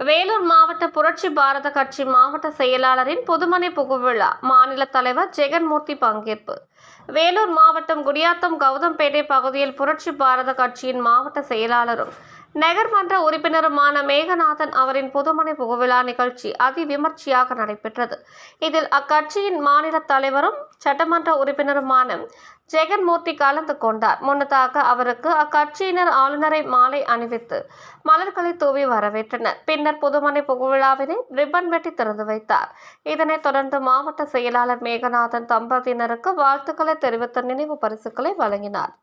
வேலூர் மாவட்ட புரட்சி பாரத கட்சி மாவட்ட செயலாளரின் புதுமனை புகுவிழா மாநில தலைவர் ஜெகன்மூர்த்தி பங்கேற்பு. வேலூர் மாவட்டம் குடியாத்தம் கௌதம்பேட்டை பகுதியில் புரட்சி பாரத கட்சியின் மாவட்ட செயலாளரும் நகர்மன்ற உறுப்பினருமான மேகநாதன் அவரின் புதுமனை புகவிழா நிகழ்ச்சி அதிவிமர்சையாக நடைபெற்றது. இதில் அக்கட்சியின் மாநில தலைவரும் சட்டமன்ற உறுப்பினருமான ஜெகன்மூர்த்தி கலந்து கொண்டார். முன்னதாக அவருக்கு அக்கட்சியினர் ஆளுநரை மாலை அணிவித்து மலர்களை தூவி வரவேற்றனர். பின்னர் புதுமனை புகவிழாவினை ரிப்பன் வெட்டி திறந்து வைத்தார். இதனைத் தொடர்ந்து மாவட்ட செயலாளர் மேகநாதன் தம்பதியினருக்கு வாழ்த்துக்களை தெரிவித்த நினைவு பரிசுகளை வழங்கினார்.